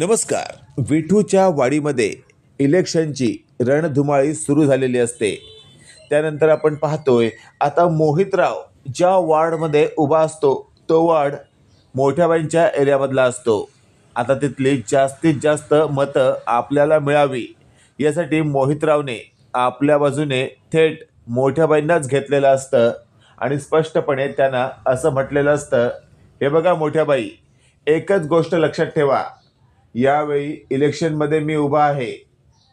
नमस्कार. विठूच्या वाडीमध्ये इलेक्शनची रणधुमाळी सुरू झालेली असते. त्यानंतर आपण पाहतोय आता मोहितराव ज्या वार्डमध्ये उभा असतो तो वार्ड मोठ्याबाईंच्या एरियामधला असतो. आता तिथली जास्तीत जास्त मतं आपल्याला मिळावी यासाठी मोहितरावने आपल्या बाजूने थेट मोठ्याबाईंनाच घेतलेलं असतं आणि स्पष्टपणे त्यांना असं म्हटलेलं असतं हे बघा मोठ्याबाई एकच गोष्ट लक्षात ठेवा यावेळी इलेक्शनमध्ये मी उभा आहे.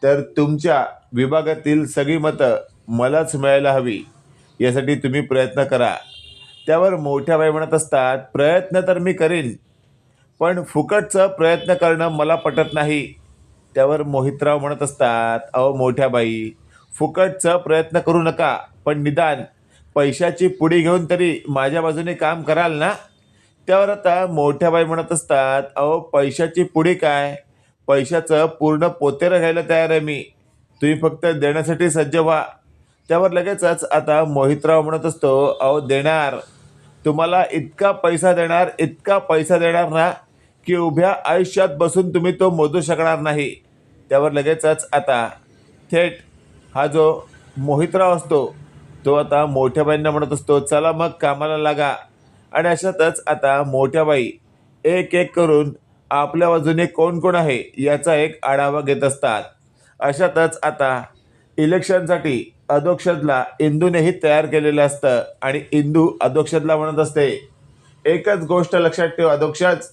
तर तुमच्या विभागातील सगळी मतं मलाच मिळायला हवी यासाठी तुम्ही प्रयत्न करा. त्यावर मोठ्या बाई म्हणत असतात प्रयत्न तर मी करीन पण फुकटचं प्रयत्न करणं मला पटत नाही. त्यावर मोहितराव म्हणत असतात अहो मोठ्या बाई फुकटचं प्रयत्न करू नका पण निदान पैशाची पुडी घेऊन तरी माझ्या बाजूने काम कराल ना? त्यावर आता मोठ्या बाई म्हणत असतात अहो पैशाची पुढे काय? पैशाचं पूर्ण पोतेरं घ्यायला तयार आहे मी. तुम्ही फक्त देण्यासाठी सज्ज व्हा. त्यावर लगेचच आता मोहितराव म्हणत असतो अहो देणार. तुम्हाला इतका पैसा देणार इतका पैसा देणार ना की उभ्या आयुष्यात बसून तुम्ही तो मोजू शकणार नाही. त्यावर लगेचच आता थेट हा जो मोहितराव असतो तो आता मोठ्या बाईंना म्हणत असतो चला मग कामाला लागा. आणि अशातच आता मोठ्या बाई एक एक करून आपल्या बाजूने कोण कोण आहे याचा एक आढावा घेत असतात. अशातच आता इलेक्शनसाठी अधोक्षदला इंदूनेही तयार केलेलं असतं आणि इंदू अधोक्षदला म्हणत असते एकच गोष्ट लक्षात ठेव अधोक्षज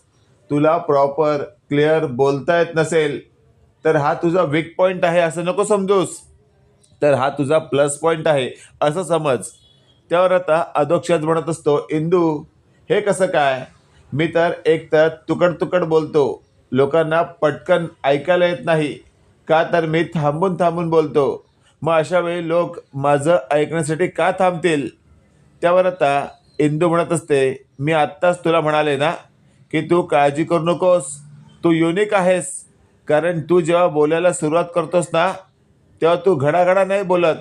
तुला प्रॉपर क्लिअर बोलता येत नसेल तर हा तुझा वीक पॉईंट आहे असं नको समजूस. तर हा तुझा प्लस पॉईंट आहे असं समज. त्यावर आता अधोक्षज म्हणत असतो इंदू हे कसं काय? मी तर एक तर तुकड तुकड बोलतो. लोकांना पटकन ऐकायला येत नाही. का तर मी थांबून थांबून बोलतो. मग अशा वेळी लोक माझं ऐकण्यासाठी का थांबतील? त्यावर आता इंदू म्हणत असते मी आत्ताच तुला म्हणाले ना की तू काळजी करू नकोस. तू युनिक आहेस. कारण तू जेव्हा बोलायला सुरुवात करतोस ना तेव्हा तू घडाघडा नाही बोलत.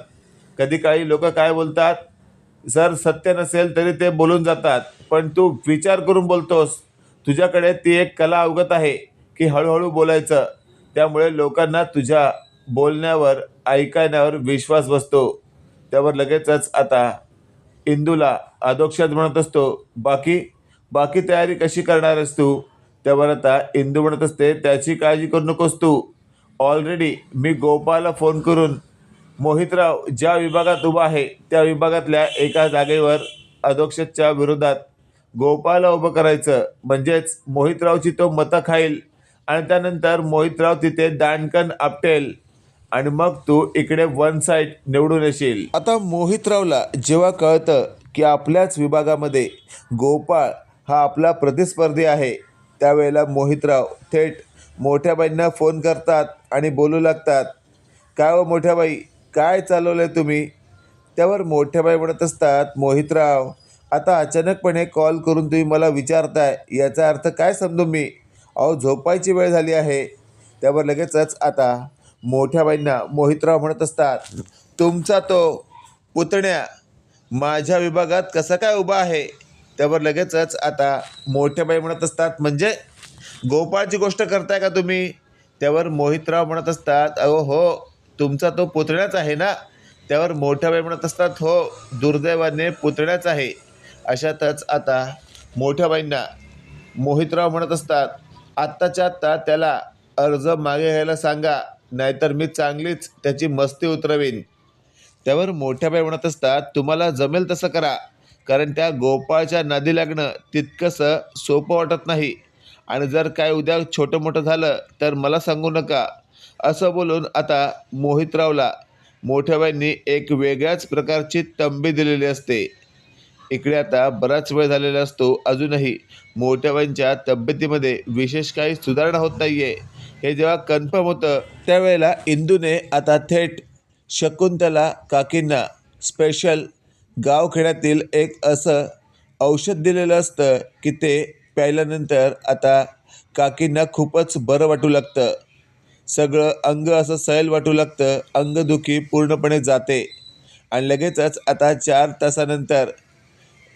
कधी काही लोक काय बोलतात सर सत्य नसेल तरी ते बोलून जातात. पण तू विचार करून बोलतोस. तुझ्याकडे ती एक कला अवगत आहे की हळूहळू बोलायचं. त्यामुळे लोकांना तुझ्या बोलण्यावर ऐकण्यावर विश्वास बसतो. त्यावर लगेचच आता इंदूला अधोक्षात म्हणत असतो बाकी बाकी तयारी कशी करणार आहेस तू? त्यावर आता इंदू म्हणत असते त्याची काळजी करू नकोस तू. ऑलरेडी मी गोपाला फोन करून मोहितराव ज्या विभागात उभा आहे त्या विभागातल्या एका जागेवर अध्यक्षच्या विरोधात गोपाळला उभं करायचं. म्हणजेच मोहितरावची तो मतं खाईल आणि त्यानंतर मोहितराव तिथे दांडकन आपटेल आणि मग तू इकडे वन साईड निवडून येशील. आता मोहितरावला जेव्हा कळतं की आपल्याच विभागामध्ये गोपाळ हा आपला प्रतिस्पर्धी आहे त्यावेळेला मोहितराव थेट मोठ्याबाईंना फोन करतात आणि बोलू लागतात. काय हो मोठ्याबाई काय चालवलं आहे तुम्ही? त्यावर मोठ्याबाई म्हणत असतात मोहितराव आता अचानकपणे कॉल करून तुम्ही मला विचारताय याचा अर्थ काय समजू मी? अहो झोपायची वेळ झाली आहे. त्यावर लगेचच आता मोठ्याबाईंना मोहितराव म्हणत असतात तुमचा तो पुतण्या माझ्या विभागात कसा काय उभा आहे? त्यावर लगेचच आता मोठ्याबाई म्हणत असतात म्हणजे गोपाळची गोष्ट करताय का तुम्ही? त्यावर मोहितराव म्हणत असतात अहो हो तुमचा तो पुतळ्याच आहे ना? त्यावर मोठ्याबाई म्हणत असतात. हो दुर्दैवाने पुतळ्याच आहे. अशातच आता मोठ्याबाईंना मोहितराव म्हणत असतात आत्ताच्या आत्ता त्याला अर्ज मागे घ्यायला सांगा नाहीतर मी चांगलीच त्याची मस्ती उतरवीन. त्यावर मोठ्याबाई म्हणत असतात तुम्हाला जमेल तसं करा कारण त्या गोपाळच्या नादी लागणं तितकंसं सोपं वाटत नाही. आणि जर काय उद्या छोटं मोठं झालं तर मला सांगू नका. असं बोलून आता मोहितरावला मोठ्याबाईंनी एक वेगळ्याच प्रकारची तंबी दिलेली असते. इकडे आता बराच वेळ झालेला असतो. अजूनही मोठ्याबाईंच्या तब्येतीमध्ये विशेष काही सुधारणा होत नाही आहे हे जेव्हा कन्फर्म होतं त्यावेळेला इंदूने आता थेट शकुंतला काकींना स्पेशल गावखेड्यातील एक असं औषध दिलेलं असतं की ते प्यायल्यानंतर आता काकींना खूपच बरं वाटू लागतं. सगळं अंग असं सैल वाटू लागतं. अंगदुखी पूर्णपणे जाते. आणि लगेचच आता चार तासानंतर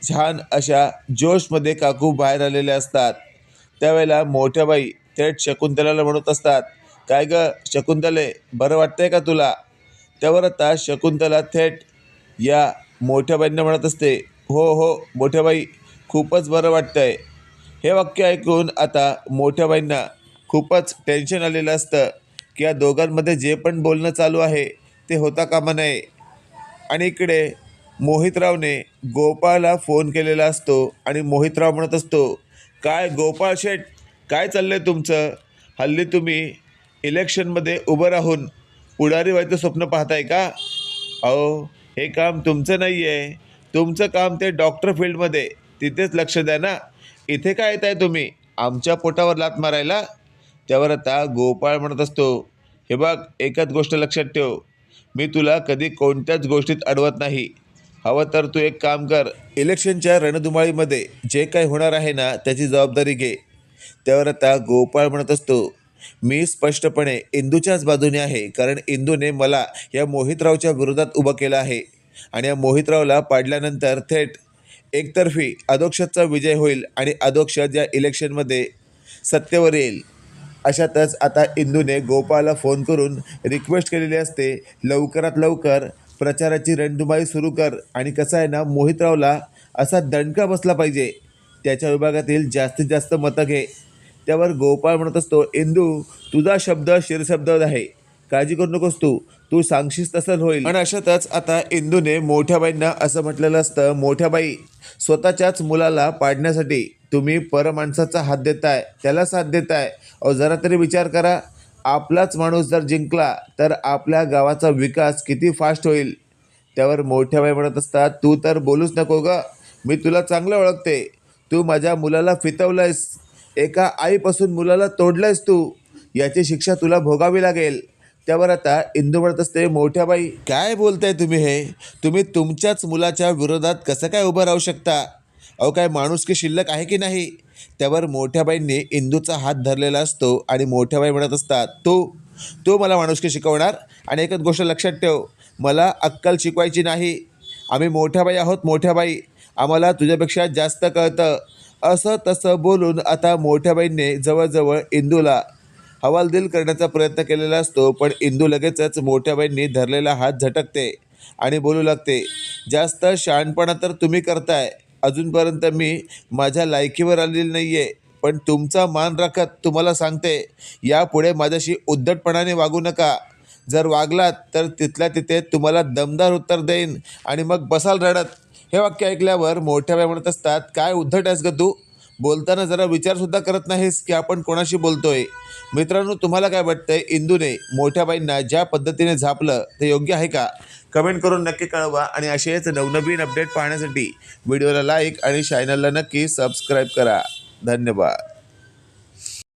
छान अशा जोशमध्ये काकू बाहेर आलेल्या असतात. त्यावेळेला मोठ्या बाई थेट शकुंतलाला म्हणत असतात काय ग शकुंतले बरं वाटतंय का तुला? त्यावर आता शकुंतला थेट या मोठ्या बाईंना म्हणत असते हो हो मोठ्या बाई खूपच बरं वाटतंय. हे वाक्य ऐकून आता मोठ्या बाईंना खूपच टेन्शन आलेलं असतं की या दोघांमध्ये जे पण बोलणं चालू आहे ते होता कामा नये. आणि इकडे मोहितरावने गोपाळला फोन केलेला असतो आणि मोहितराव म्हणत असतो काय गोपाळ शेठ काय चाललं आहे तुमचं? हल्ली तुम्ही इलेक्शनमध्ये उभं राहून पुढारी व्हायचं स्वप्न पाहताय का? अहो हे काम तुमचं नाही आहे तुमचं काम ते डॉक्टर फील्डमध्ये तिथेच लक्ष द्या ना. इथे काय येत आहे तुम्ही? आमच्या पोटावर लात मारायला? त्यावर आता गोपाळ म्हणत असतो हे बघ एकच गोष्ट लक्षात ठेव. मी तुला कधी कोणत्याच गोष्टीत अडवत नाही. हवं तर तू एक काम कर. इलेक्शनच्या रणधुमाळीमध्ये जे काही होणार आहे ना त्याची जबाबदारी घे. त्यावर आता गोपाळ म्हणत असतो मी स्पष्टपणे इंदूच्याच बाजूने आहे कारण इंदूने मला या मोहितरावच्या विरोधात उभं केलं आहे. आणि या मोहितरावला पाडल्यानंतर थेट एकतर्फी अधोक्षाचा विजय होईल आणि अधोक्षत या इलेक्शनमध्ये सत्तेवर येईल. अशातच आता इंदूने गोपाळला फोन करून रिक्वेस्ट केलेली असते लवकरात लवकर प्रचाराची रणधुमाई सुरू कर आणि कसं आहे ना मोहितरावला असा दणका बसला पाहिजे. त्याच्या विभागातील जास्तीत जास्त मतं घे. त्यावर गोपाळ म्हणत असतो इंदू तुझा शब्द शिरशब्द आहे. काळजी करू नकोस तू. तू सांगशीस तसं होईल. आणि अशातच आता इंदूने मोठ्या बाईंना असं म्हटलेलं असतं मोठ्या बाई स्वतःच्याच मुलाला पाडण्यासाठी तुम्ही परमाणसाचा हात देताय. त्याला साथ देताय. अहो जरा तरी विचार करा. आपलाच माणूस जर जिंकला तर आपल्या गावाचा विकास किती फास्ट होईल. त्यावर मोठ्या बाई म्हणत असतात तू तर बोलूच नको ग. मी तुला चांगलं ओळखते. तू माझ्या मुलाला फितवलंयस. एका आईपासून मुलाला तोडलंयस तू. याची शिक्षा तुला भोगावी लागेल. त्यावर आता इंदू म्हणत असते मोठ्या बाई काय बोलताय तुम्ही हे? तुम्ही तुमच्याच मुलाच्या विरोधात कसं काय उभं राहू शकता? अहो काय माणूस की शिल्लक आहे की नाही? त्यावर मोठ्याबाईंनी इंदूचा हात धरलेला असतो आणि मोठ्याबाई म्हणत असतात तू तू मला माणुसकी शिकवणार? आणि एकच गोष्ट लक्षात ठेव मला अक्कल शिकवायची नाही. आम्ही मोठ्याबाई आहोत मोठ्याबाई आम्हाला तुझ्यापेक्षा जास्त कळतं. असं तसं बोलून आता मोठ्याबाईंनी जवळजवळ इंदूला हवालदिल करण्याचा प्रयत्न केलेला असतो पण इंदू लगेचच मोठ्याबाईंनी धरलेला हात झटकते आणि बोलू लागते जास्त शहाणपणा तर तुम्ही करताय. अजूनपर्यंत मी माझ्या लायकीवर आलेली नाही आहे पण तुमचा मान राखत तुम्हाला सांगते यापुढे माझ्याशी उद्धटपणाने वागू नका. जर वागलात तर तिथल्या तिथे तुम्हाला दमदार उत्तर देईन आणि मग बसाल रडत. हे वाक्य ऐकल्यावर मोठ्या बाई म्हणत असतात काय उद्धट आहेस ग तू? बोलताना जरा विचारसुद्धा करत नाहीस की आपण कोणाशी बोलतोय. मित्रांनो तुम्हाला काय वाटतंय? इंदूने मोठ्या बाईंना ज्या पद्धतीने झापलं ते योग्य आहे का? कमेंट करून नक्की कळवा आणि असेच नवनवीन अपडेट पाहण्यासाठी व्हिडिओला लाईक आणि चॅनलला नक्की सबस्क्राईब करा. धन्यवाद.